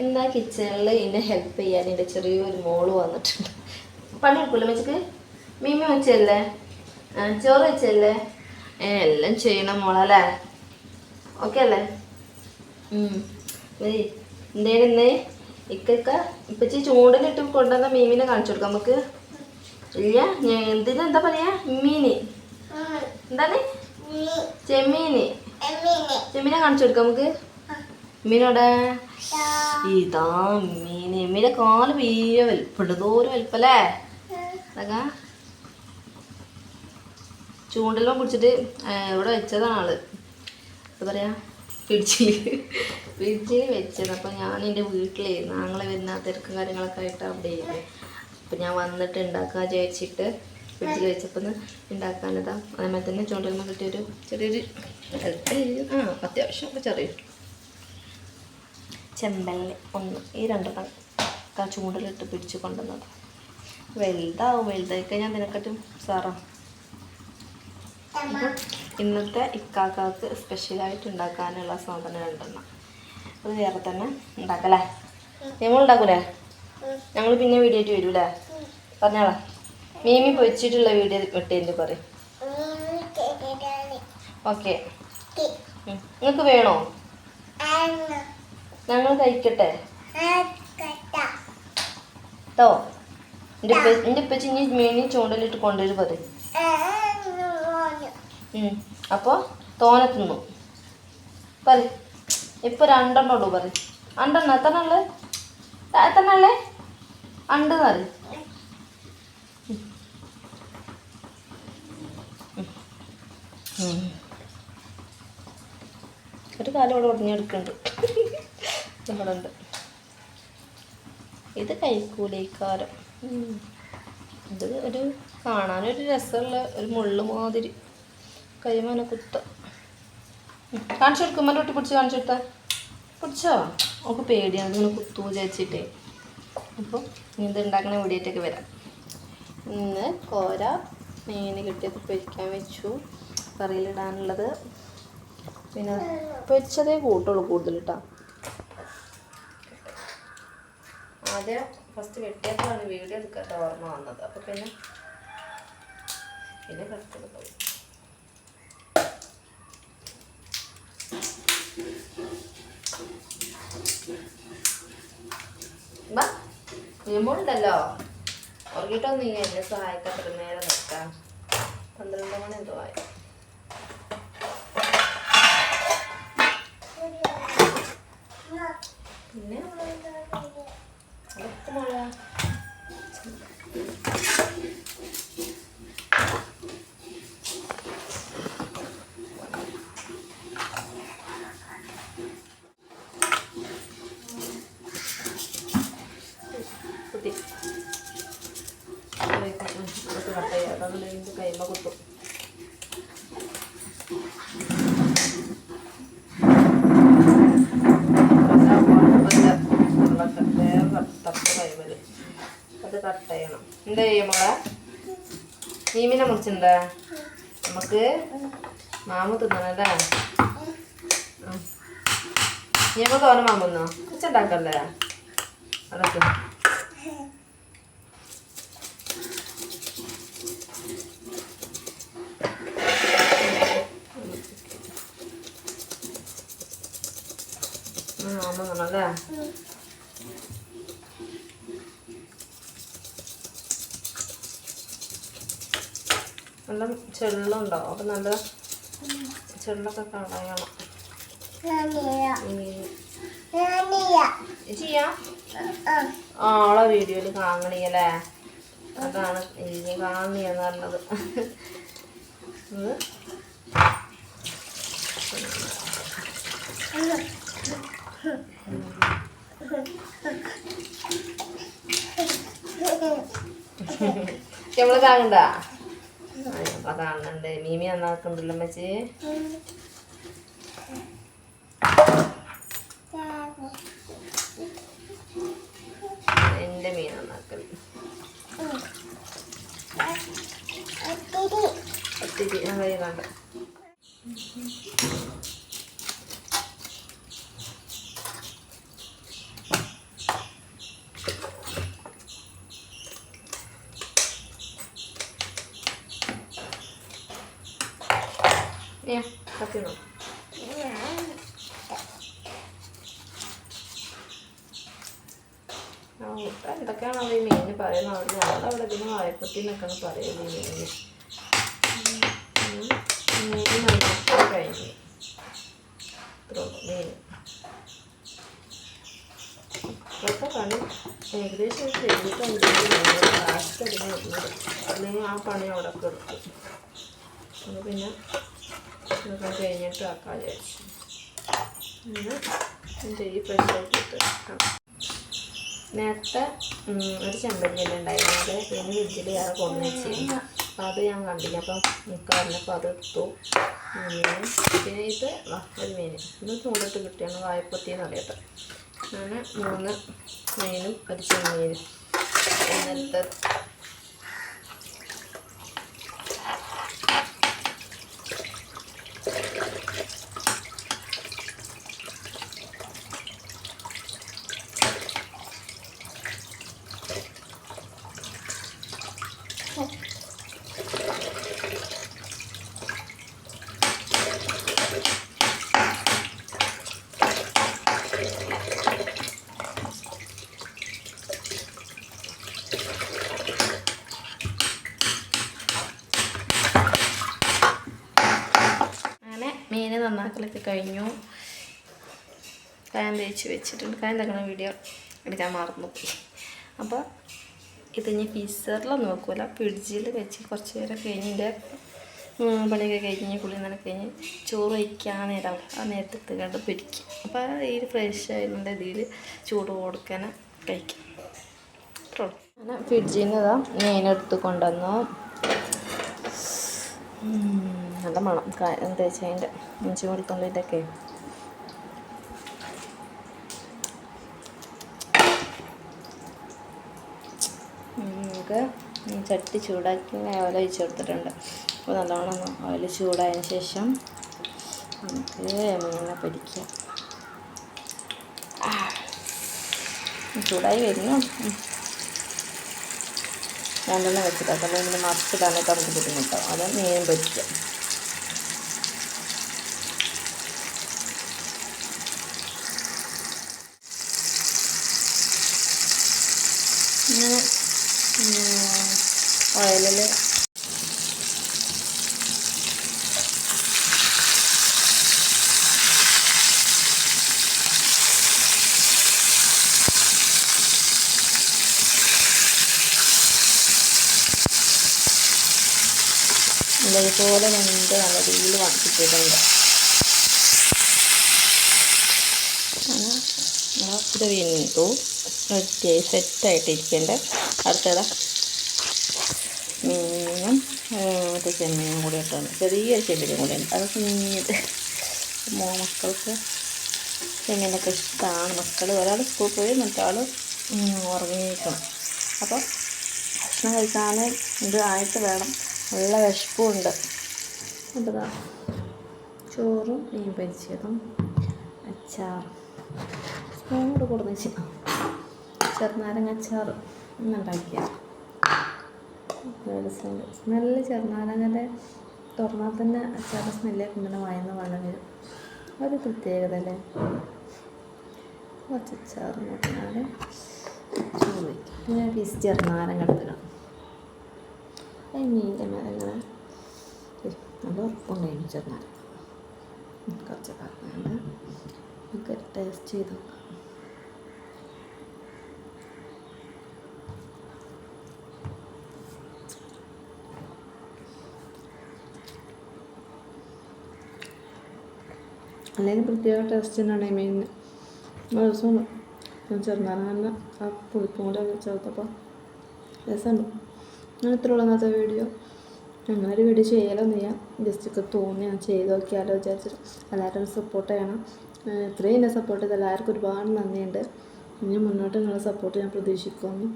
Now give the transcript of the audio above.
ഇന്ന് കിച്ചണിൽ എന്നെ ഹെൽപ്പ് ചെയ്യാൻ എന്റെ ചെറിയൊരു മോൾ വന്നിട്ടുണ്ട്. പണി എടുക്കൂല മെച്ചക്ക് മീമി വെച്ചല്ലേ ചോറ് വെച്ചല്ലേ എല്ലാം ചെയ്യണം മോളല്ലേ? ഓക്കെ അല്ലേ? എന്തേലും ഇന്ന്? ഇക്കൊക്കെ ഇപ്പച്ചി ചൂടിലിട്ട് കൊണ്ടുവന്ന മീമിനെ കാണിച്ചു കൊടുക്കാം നമുക്ക്. ഇല്ല ഞാൻ എന്തിനാ എന്താ പറയാ മീന്. എന്താണ്? ചെമ്മീന്. ചെമ്മീനെ കാണിച്ചു കൊടുക്കാം നമുക്ക്. മീനോടെ ഇതാ. മീന്. മീനെ കാൽ വീയ വലിപ്പുണ്ട് വലുപ്പല്ലേ വലിപ്പല്ലേ അതൊക്കെ ചൂണ്ടെല്ലാം പിടിച്ചിട്ട് ഇവിടെ വെച്ചതാണ് ആൾ. എന്താ പറയാ? ഫ്രിഡ്ജിൽ ഫ്രിഡ്ജിൽ വെച്ചത്. അപ്പോൾ ഞാൻ എന്റെ വീട്ടിലേ ഞങ്ങൾ വരുന്ന തിരക്കും കാര്യങ്ങളൊക്കെ ആയിട്ട് അവിടെ ആയിരുന്നു അപ്പോൾ ഞാൻ വന്നിട്ട് ഉണ്ടാക്കാൻ വിചാരിച്ചിട്ട് ഫ്രിഡ്ജിൽ വെച്ചപ്പോൾ ഉണ്ടാക്കാനതാ അതേമാതിരി തന്നെ ചൂണ്ടലിന് കിട്ടിയൊരു ചെറിയൊരു ആ അത്യാവശ്യം ചെറിയ ചെമ്പല്ലി ഒന്ന് ഈ രണ്ടെണ്ണം ആ ചൂണ്ടലിട്ട് പിടിച്ച് കൊണ്ടുവന്നത്. വലുതാവും വലുതായി കഴിഞ്ഞാൽ നിനക്കട്ടും സാറാ. ഇന്നത്തെ ഇക്കാക്കാക്ക് സ്പെഷ്യലായിട്ട് ഉണ്ടാക്കാനുള്ള സാധനം രണ്ടെണ്ണം. അത് വേറെ തന്നെ ഉണ്ടാക്കല്ലേ? ഞങ്ങൾ ഉണ്ടാക്കൂലേ? ഞങ്ങൾ പിന്നെ വീഡിയോ ആയിട്ട് വരൂലേ? പറഞ്ഞോളാം. മീമി പൊരിച്ചിട്ടുള്ള വീഡിയോ വിട്ടേന്റെ പറയും. ഓക്കെ. നിങ്ങൾക്ക് വേണോ? ഞങ്ങൾ കഴിക്കട്ടെ? കേട്ടോ എന്റെ എന്റെ ഇനി മീനി ചൂണ്ടലിട്ട് കൊണ്ടുവരും പറയും അപ്പോൾ തോനെ തിന്നു. പറ ഇപ്പൊ രണ്ടെണ്ണം ഉള്ളൂ പറ. അണ്ടെണ്ണ എത്ര എത്തണല്ലേ ഉള്ളേ അണ്ട് പറ. ഒരു കാലം ഇവിടെ ഉടഞ്ഞെടുക്കുന്നുണ്ട് ഇവിടെ ഇത് കൈക്കൂലിക്കാരം ഇത് ഒരു കാണാനൊരു രസമുള്ള ഒരു മുള്ളു മാതിരി. കൈമന കുത്ത. കാണിച്ചു കൊടുക്കും ഉമ്മന്റെ ഒട്ടി പിടിച്ച് കാണിച്ചു കൊടുത്താൽ പിടിച്ചോ? നമുക്ക് പേടിയാണ് ഇങ്ങനെ കുത്തു വിചാരിച്ചിട്ടേ. അപ്പോൾ ഇത് ഉണ്ടാക്കുന്ന വീടിയിട്ടൊക്കെ വരാം. ഇന്ന് കോര മീൻ കിട്ടിയത് പൊരിക്കാൻ വെച്ചു. കറിയിലിടാനുള്ളത്. പിന്നെ പൊരിച്ചതേ കൂട്ടുള്ളൂ കൂടുതൽ കേട്ടോ ആദ്യം ഫസ്റ്റ് വെട്ടിയപ്പോഴാണ് വീഡിയോ എടുക്കാത്ത ഓർമ്മ വന്നത്. അപ്പോൾ പിന്നെ പിന്നെ കറുത്തത് ണ്ടല്ലോ ഉറങ്ങിയിട്ടൊന്നും നീ എന്നെ സഹായിക്കാത്ത നേരം നിൽക്കാം പന്ത്രണ്ട് മണി എന്തോ ആയി. പിന്നെ അതൊക്കെ മഴ കുത്തി അതൊക്കെ കട്ട് ചെയ്യാം അതുകൊണ്ട് എനിക്ക് കൈമ കുത്തും അത് കട്ട് എന്താ ചെയ്യും മോളെ? മീമിനെ മുറിച്ചെന്താ നമുക്ക് മാമ തിന്നണല്ലേ നീമ തോന്നെ? മാമുന്നോ കുറിച്ചുണ്ടാക്കല്ലേ അതൊക്കെ മാമ തിന്നണല്ലേ നല്ല ചെള്ളുണ്ടാവും അപ്പം നല്ല ചെള്ളൊക്കെ കളയണം. ചെയ്യാം. ആളെ വീഡിയോയിൽ കാങ്ങണിയല്ലേ അതാണ് ഇനി കാങ്ങിയെന്ന് പറഞ്ഞത്. നമ്മൾ കാണണ്ട അപ്പൊ കാണുന്നുണ്ട് മീമി നന്നാക്കുന്നുണ്ടല്ലോ അമ്മച്ചി. എന്റെ മീൻ നന്നാക്കൽ ഒത്തിരി കണ്ട ഉണ്ടാക്കണം മുട്ട എന്തൊക്കെയാണോ ഈ മീനിന് പറയുന്നത്? ഞങ്ങളവിടെ ഇതിന് വായ്പത്തി എന്നൊക്കെയാണ് പറയുന്നത് ഈ മീനിന്. മീൻ നന്നാക്കാൻ കഴിഞ്ഞു. മീൻ. ഇപ്പോഴത്തെ പണി ഏകദേശം ചെയ്തിട്ടുണ്ടെങ്കിൽ അല്ലെങ്കിൽ ആ പണി അവിടെ കിടക്കും അപ്പോൾ പിന്നെ കഴിഞ്ഞിട്ട് ആക്കാൻ വിചാരിച്ചു. പിന്നെ എന്റെ ഈ ഫ്രഷ് ഇട്ട്. നേരത്തെ ഒരു ചെമ്പല്ലിയല്ല ഉണ്ടായിരുന്നു. അത് പിന്നെ ഫ്രിഡ്ജിൽ വേറെ കൊണ്ടു വെച്ചിരുന്നു അപ്പോൾ അത് ഞാൻ കണ്ടില്ല. അപ്പം എനിക്ക് പറഞ്ഞപ്പോൾ അത് എടുത്തു. പിന്നെ ഇത് ഒരു മീൻ. ഇത് ചൂടിട്ട് കിട്ടിയാണ്. വായ്പത്തി എന്ന് അറിയട്ടെ അങ്ങനെ മൂന്ന് മീനും ഒരു ചെമ്മീനും. ഇന്നലത്തെ അങ്ങനെ മീൻ നന്നാക്കലൊക്കെ കഴിഞ്ഞു. കായം തേച്ച് വെച്ചിട്ടുണ്ട്. കായം തേക്കണ വീഡിയോ എടുക്കാൻ മറന്നു അപ്പോൾ ഇത് ഇനി ഫീസറിലൊന്നും നോക്കൂല. ഫ്രിഡ്ജിൽ വെച്ച് കുറച്ച് നേരം കഴിഞ്ഞിന്റെ പണിയൊക്കെ കഴിഞ്ഞ് കുളി നന കഴിഞ്ഞ് ചോറ് വയ്ക്കാൻ നേരം ആ നേരത്തെ കണ്ട് പിടിക്കും. അപ്പോൾ ഈ ഫ്രഷ് ആയതിന്റെ ഇതിൽ ചൂട് കൊടുക്കാൻ കഴിക്കും. അത്രേ. അങ്ങനെ ഫ്രിഡ്ജിൽ ഇതാ മീനെടുത്ത് കൊണ്ടുവന്നു. ഉം, നല്ല മണം. തേച്ചതിന്റെ ഇഞ്ചി വെളുത്തുള്ളിന്റെയൊക്കെ നമുക്ക് ചട്ടി ചൂടാക്കി ഓല ഒഴിച്ച് കൊടുത്തിട്ടുണ്ട്. അപ്പോൾ നല്ലോണം ഓയിൽ ചൂടായതിന് ശേഷം നമുക്ക് മീനെ പൊരിക്കാം. ചൂടായി വരുന്നു. രണ്ടെണ്ണം വെച്ചിട്ടാണ് അല്ലെങ്കിൽ ഇതിന് മറിച്ചിടാനൊക്കെ നമുക്ക് ബുദ്ധിമുട്ടാവും. അത് മീൻ പൊരിക്കുക ഇങ്ങനെ ഓയിലിൽ ഇതേപോലെ രണ്ട് നല്ല രീതിയിൽ നമ്മൾ ഇത് റെഡി സെറ്റായിട്ടിരിക്കേണ്ട അടുത്തതാ മീനും മറ്റേ ചെമ്മീനും കൂടി ഇട്ടാണ് ചെറിയൊരു ചെമ്മീനും കൂടി ഉണ്ട്. അത് കുഞ്ഞിത് മോ മക്കൾക്ക് ചെമ്മീനൊക്കെ ഇഷ്ടമാണ് മക്കൾ ഒരാൾ സ്കൂളിൽ പോയി മറ്റാൾ ഉറങ്ങിയിരിക്കണം. അപ്പോൾ ഭക്ഷണം കഴിക്കാൻ ഇത് ആയിട്ട് വേണം. നല്ല വിശപ്പുണ്ട്. ഉണ്ട് ദാ ചോറും മീൻ പരിചയതും അച്ചാറും. സ്പൂൺ കൂടെ കൊടുന്ന് വെച്ചു. ചെറുനാരങ്ങ അച്ചാർ ഇന്നുണ്ടാക്കിയ സ്മെല്ല്. ചെറുനാരങ്ങന്റെ തുറന്നാൽ തന്നെ അച്ചാറിന്റെ സ്മെല്ലേ ഇങ്ങനെ വായന്ന് വെള്ളം വരും. ഒരു പ്രത്യേകത അല്ലേ? കുറച്ച് അച്ചാറ് നോക്കിയാൽ ചോറ് വയ്ക്കും. പിന്നെ പീസ് ചെറുനാരങ്ങ എടുത്തിടണം മേലെ ഇങ്ങനെ നല്ല ഉറപ്പുണ്ടായിരുന്നു ഉം, കുറച്ച് പറഞ്ഞാണ്. നമുക്ക് ടേസ്റ്റ് ചെയ്ത് നോക്കാം. അല്ലെങ്കിൽ പ്രത്യേക ടേസ്റ്റ് തന്നെയാണ്. രസമുണ്ട് ഞാൻ ചെറുനാരങ്ങ ആ പുളിപ്പും കൂടെ ചേർത്തപ്പോൾ രസമുണ്ട്. ഞാൻ ഇത്ര ഉള്ള ഇന്നത്തെ വീഡിയോ അങ്ങനെ ഒരു വീഡിയോ ചെയ്യാം ജസ്റ്റ് ഒക്കെ തോന്നി ഞാൻ ചെയ്ത് നോക്കിയാലോ വിചാരിച്ചിട്ട്. എല്ലാവരും സപ്പോർട്ട് ചെയ്യണം. ഇത്രയും എന്നെ സപ്പോർട്ട് ചെയ്ത് എല്ലാവർക്കും ഒരുപാട് നന്ദിയുണ്ട്. ഇനി മുന്നോട്ട് നിങ്ങളെ സപ്പോർട്ട് ഞാൻ പ്രതീക്ഷിക്കുന്നു.